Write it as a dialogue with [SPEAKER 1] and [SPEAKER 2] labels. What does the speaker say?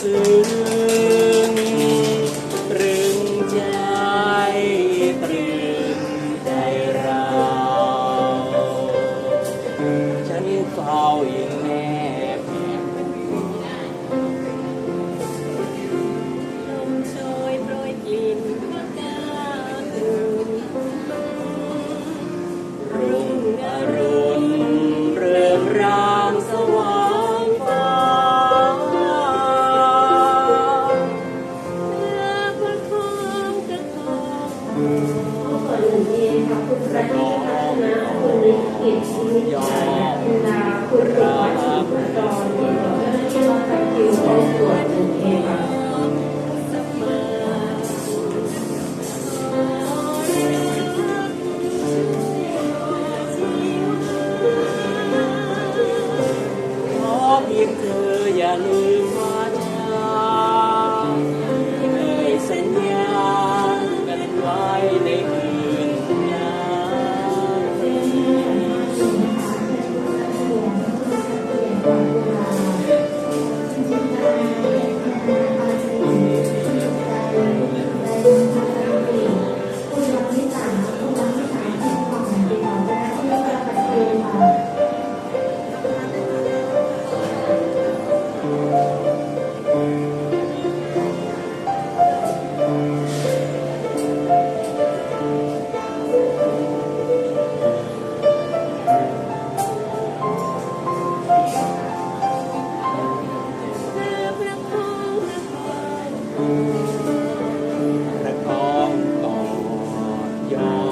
[SPEAKER 1] ซื้อ เขาอิกแน่
[SPEAKER 2] ขอพระองค์เองพระพุทเจ้าพระนามคุณฤทธิ์เกียรติชีวิตชนะคุณนา
[SPEAKER 1] tiếng thơ và lời hoa cha người sinh nhà gần ngoài để gần nhà
[SPEAKER 3] Thank you.
[SPEAKER 1] แตะกองต่อยอ